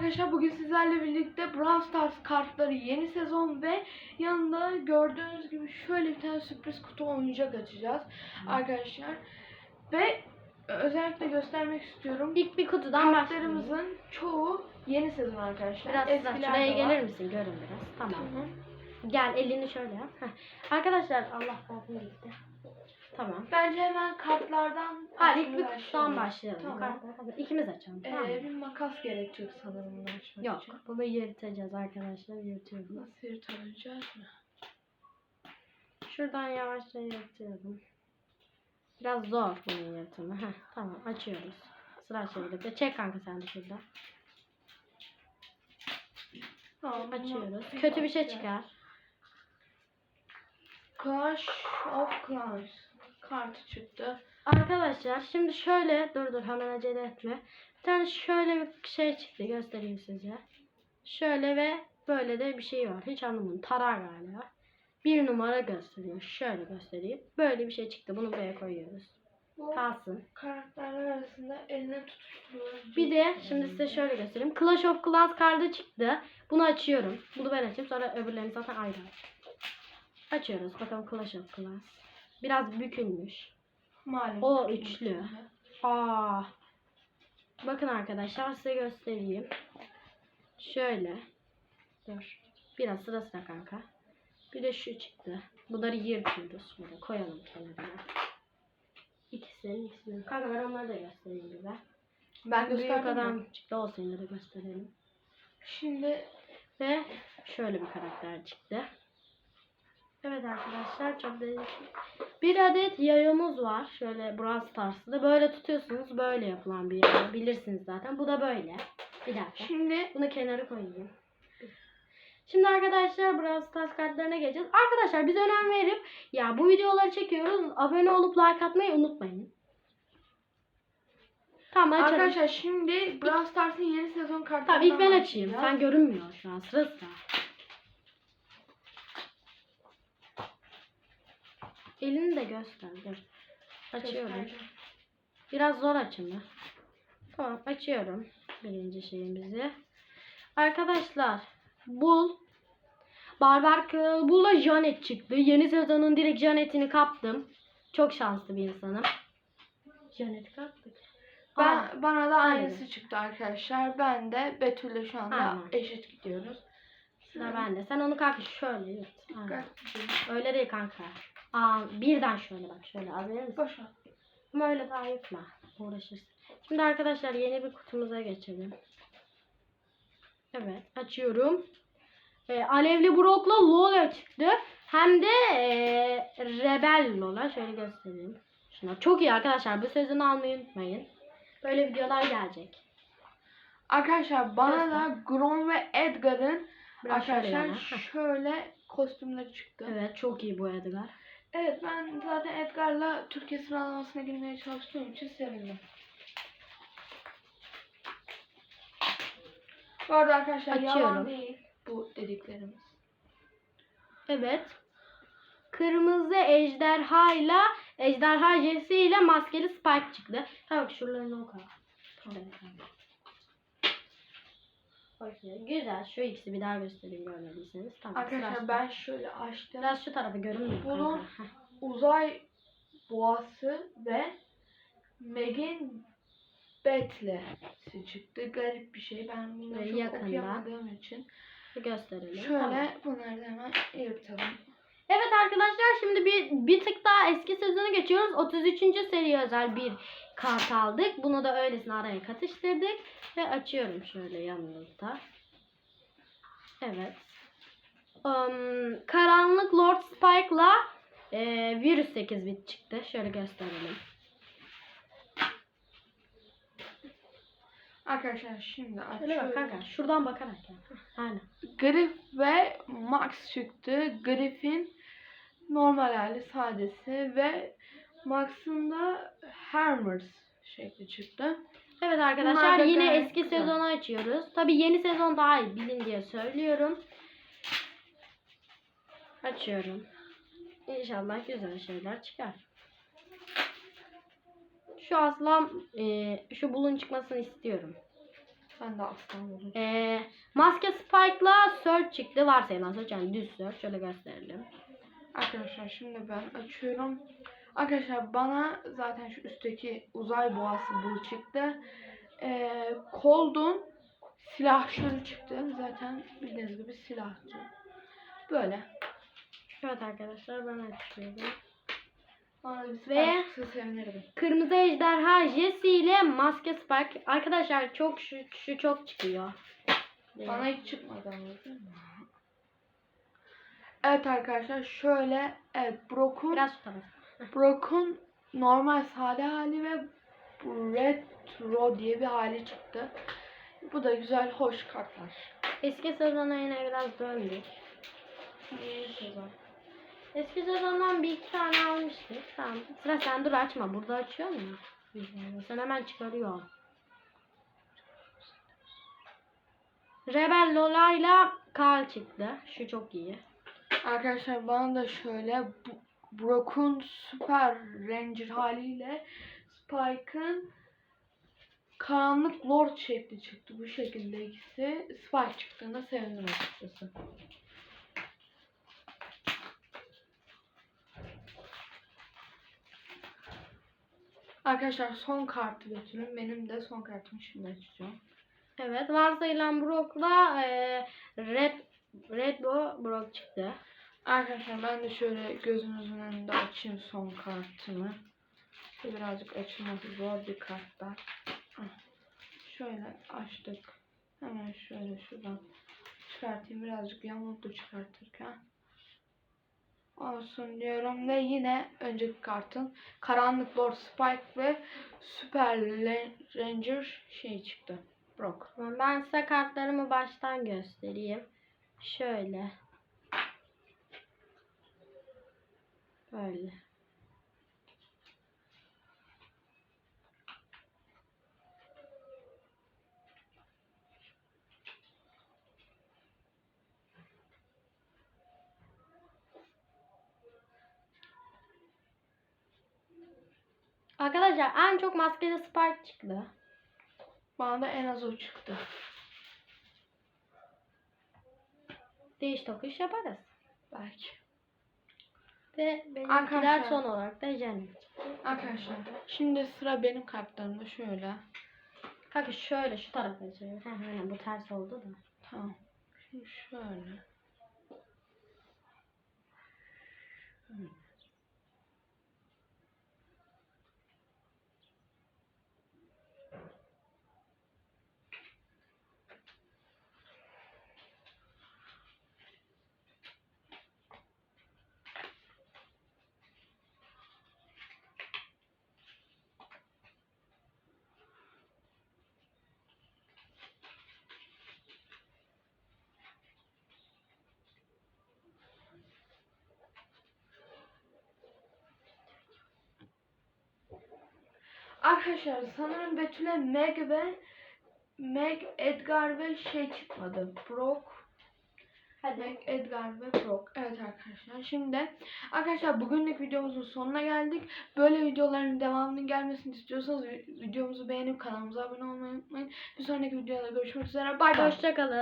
arkadaşlar bugün sizlerle birlikte Brawl Stars kartları yeni sezon ve yanında gördüğünüz gibi şöyle bir tane sürpriz kutu oyuncak açacağız arkadaşlar. Ve özellikle göstermek istiyorum. İlk bir kutudan. Kartlarımızın çoğu yeni sezon arkadaşlar. Biraz. Eskiler Şuraya gelir misin? Görün biraz. Tamam. Tamam. Gel elini şöyle yap. Heh. Arkadaşlar Allah kartını gitti. Tamam. Bence hemen kartlardan Hadi ilk bir kutudan başlayalım. Tamam. Kartlar. İkimiz açalım. Tamam. mı? Ee, bir makas gerekecek sanırım bunu açmak Yok. için. Bunu yırtacağız arkadaşlar. Yırtıyorum. Nasıl yırtılacağız mı? Şuradan yavaşça yırtıyorum. Biraz zor bunun yırtımı. Heh, tamam açıyoruz. Sıra çevirip Çek kanka sen de şurada. Tamam, bunu Açıyoruz. Kötü bir şey çıkar. Clash of Clans kartı çıktı. Arkadaşlar şimdi şöyle dur dur hemen acele etme. Bir tane şöyle bir şey çıktı göstereyim size. Şöyle ve böyle de bir şey var. Hiç anlamadım. Tarar galiba. Bir numara gösteriyor. Şöyle göstereyim. Böyle bir şey çıktı. Bunu buraya koyuyoruz. Bu Kalsın. karakterler arasında eline tutuşturuyoruz. Bir de şimdi size şöyle göstereyim. Clash of Clans kartı çıktı. Bunu açıyorum. Bunu ben açayım. Sonra öbürlerini zaten ayrı. Açıyoruz. Bakalım Clash of Clans. Biraz bükülmüş. Malum. O üçlü. Aa. Bakın arkadaşlar size göstereyim. Şöyle. Dur. Biraz sıra sıra kanka. Bir de şu çıktı. Bunları yırtıyoruz. Böyle koyalım kenarına. İkisinin ikisinin. Kanka ben onları da göstereyim bize. Ben Büyük adam çıktı. O seni de gösterelim. Şimdi Ve şöyle bir karakter çıktı. Evet arkadaşlar çok değişik. Bir adet yayımız var. Şöyle Brawl Stars'ta. Böyle tutuyorsunuz. Böyle yapılan bir yay. Bilirsiniz zaten. Bu da böyle. Bir dakika. şimdi Bunu kenara koyayım. Şimdi arkadaşlar Brawl Stars kartlarına geleceğiz. Arkadaşlar biz önem verip ya bu videoları çekiyoruz. Abone olup like atmayı unutmayın. Tamam açalım. arkadaşlar şimdi Brawl Stars'ın yeni sezon kartlarından Tamam ilk ben açayım. Sen görünmüyor şu an. Sıra Elini de göster. Dur. Açıyorum. Göstereceğim. Biraz zor açımı. Tamam açıyorum. Birinci şeyimizi. Arkadaşlar Bul Barbar Kral Janet çıktı. Yeni sezonun direkt Janet'ini kaptım. Çok şanslı bir insanım. Janet kaptık. Aa, Ben, bana da aynısı aynen. çıktı arkadaşlar. Ben de Betül'le şu anda Aynen. eşit gidiyoruz. sıra bende. Sen onu kanka şöyle yut. Öyle değil kanka. Aa, birden şöyle bak şöyle az verir misin? Boş ver. Ama öyle daha yutma. Uğraşırsın. Şimdi arkadaşlar yeni bir kutumuza geçelim. Evet açıyorum. Ee, Alevli Brock'la Lola çıktı. Hem de ee, Rebel Lola. Şöyle göstereyim. Şuna çok iyi arkadaşlar. Bu sezonu almayı unutmayın. Böyle videolar gelecek. Arkadaşlar bana Göster. da Grom ve Edgar'ın Biraz şöyle arkadaşlar. Heh. şöyle kostümleri çıktı. Evet çok iyi bu Edgar. Evet ben zaten Edgar'la Türkiye sıralamasına girmeye çalıştığım için sevindim. Bu arada arkadaşlar yalan Açıyorum. değil bu dediklerimiz. Evet. Kırmızı ejderhayla ejderha jesi ile maskeli spike çıktı. Tamam şuralarını oku. Tamam. Okey, Güzel. Şu ikisi bir daha göstereyim görmediyseniz. Tamam. Arkadaşlar ben şöyle açtım. biraz şu tarafı görünmüyor. Bunun kanka. Uzay boğası ve Meg'in Betle'si çıktı. Garip bir şey. Ben bunları çok yakından. okuyamadığım için. Gösterelim. Şöyle Tamam. bunları da hemen yırtalım. Evet arkadaşlar şimdi bir, bir tık daha eski sezonu geçiyoruz. 33. seri özel bir kart aldık. Bunu da öylesine araya katıştırdık. Ve açıyorum şöyle yanınızda. Evet. Um, Karanlık Lord Spike'la e, Virüs 8 bit çıktı. Şöyle gösterelim. Arkadaşlar şimdi Şöyle bak açıyorum. kanka. Şuradan bakarak ya. Heh, Aynen. Griff ve Max çıktı. Griff'in normal hali sadesi ve Max'ın da Hammers şekli çıktı. Evet Bunlar arkadaşlar da yine eski güzel. sezonu açıyoruz. Tabi yeni sezon daha iyi bilin diye söylüyorum. Açıyorum. İnşallah güzel şeyler çıkar. Şu aslan e, şu bulun çıkmasını istiyorum. Ben de aslan olacağım. Ee, maske Spike'la Search çıktı. Varsayılan Search yani düz Search. Şöyle gösterelim. Arkadaşlar şimdi ben açıyorum. Arkadaşlar bana zaten şu üstteki uzay boğası bu çıktı. Ee, Cold'un silahşörü çıktı. Zaten bildiğiniz gibi silahçı. Böyle. Evet arkadaşlar ben açıyorum. Ve-. Kırmızı ejderha Jesse ile maske Spike. Arkadaşlar çok şu, şu çok çıkıyor. Bana hiç çıkmadı ama? Evet arkadaşlar şöyle evet Brock'un biraz şu tarafa. Brock'un normal sade hali ve retro diye bir hali çıktı. Bu da güzel hoş kartlar. Eski sezona yine biraz döndük. Yeni sezon. Eski sezondan bir iki tane almıştık. Tamam. Sıra sen dur açma. Burada açıyor mu? Sen hemen çıkarıyor. Rebel Lola'yla Carl çıktı. Şu çok iyi. Arkadaşlar bana da şöyle Bu- Brock'un Super Ranger haliyle Spike'ın Karanlık Lord şekli çıktı. Bu şekilde ikisi. Spike çıktığında sevindim açıkçası. Arkadaşlar son kartı götürün. Benim de son kartımı şimdi açacağım. Evet. Varsayılan Brock'la e, Red Red Bo Brock çıktı. Arkadaşlar ben de şöyle gözünüzün önünde açayım son kartımı. Birazcık açılması zor bir kartlar. Şöyle açtık. Hemen şöyle şuradan çıkartayım. Birazcık yamuldu çıkartırken. Olsun diyorum ve yine önceki kartın Karanlık Lord Spike ve Super Le- Ranger şey çıktı. Brock. Ben size kartlarımı baştan göstereyim. Şöyle. Böyle. Arkadaşlar en çok maskeli Spark çıktı. Bana da en az o çıktı. Değiş tokuş yaparız. Belki. Ve benimkiler Arkadaşlar. son olarak da Jenny. Arkadaşlar şimdi sıra benim kartlarımda şöyle. Kanka şöyle şu tarafa çevir. Aynen bu ters oldu da. Tamam. Şimdi şöyle. Arkadaşlar sanırım Betül'e Meg ve Meg, Edgar ve şey çıkmadı. Brock. Hadi. Meg, Edgar ve Brock. Evet arkadaşlar. Şimdi arkadaşlar bugünlük videomuzun sonuna geldik. Böyle videoların devamının gelmesini istiyorsanız videomuzu beğenip kanalımıza abone olmayı unutmayın. Bir sonraki videoda görüşmek üzere. Bay bay. Hoşçakalın.